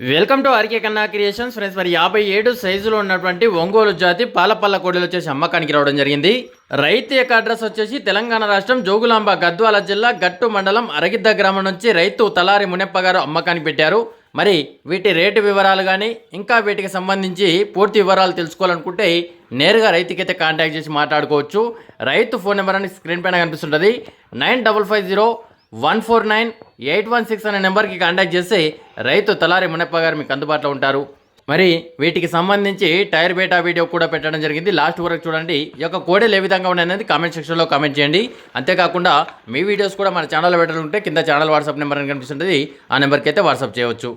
Welcome to RK Kanna creations friends మరి యాభై ఏడు సైజులో ఉన్నటువంటి ఒంగోలు జాతి పాలపల్ల కోడలు వచ్చేసి అమ్మకానికి రావడం జరిగింది. రైతు యొక్క అడ్రస్ వచ్చేసి తెలంగాణ రాష్ట్రం జోగులాంబ గద్వాల జిల్లా గట్టు మండలం అరగిద్ద గ్రామం నుంచి రైతు తలారి మునెప్ప గారు అమ్మకానికి పెట్టారు. మరి వీటి రేటు వివరాలు కానీ ఇంకా వీటికి సంబంధించి పూర్తి వివరాలు తెలుసుకోవాలనుకుంటే నేరుగా రైతుకైతే కాంటాక్ట్ చేసి మాట్లాడుకోవచ్చు. రైతు ఫోన్ నెంబర్ అని స్క్రీన్ పైన కనిపిస్తుంటుంది. Nine double five zero one four nine eight one six అనే నెంబర్కి కాంటాక్ట్ చేస్తే రైతు తలారి మునప్ప గారు మీకు అందుబాటులో ఉంటారు. మరి వీటికి సంబంధించి టైర్ బేటా వీడియో కూడా పెట్టడం జరిగింది. లాస్ట్ వరకు చూడండి. ఈ యొక్క కోడలు ఏ విధంగా ఉన్నాయనేది కామెంట్ సెక్షన్లో కామెంట్ చేయండి. అంతేకాకుండా మీ వీడియోస్ కూడా మన ఛానల్లో పెట్టాలంటే కింద ఛానల్ వాట్సాప్ నెంబర్ అని కనిపిస్తుంటుంది. ఆ నెంబర్కి అయితే వాట్సాప్ చేయవచ్చు.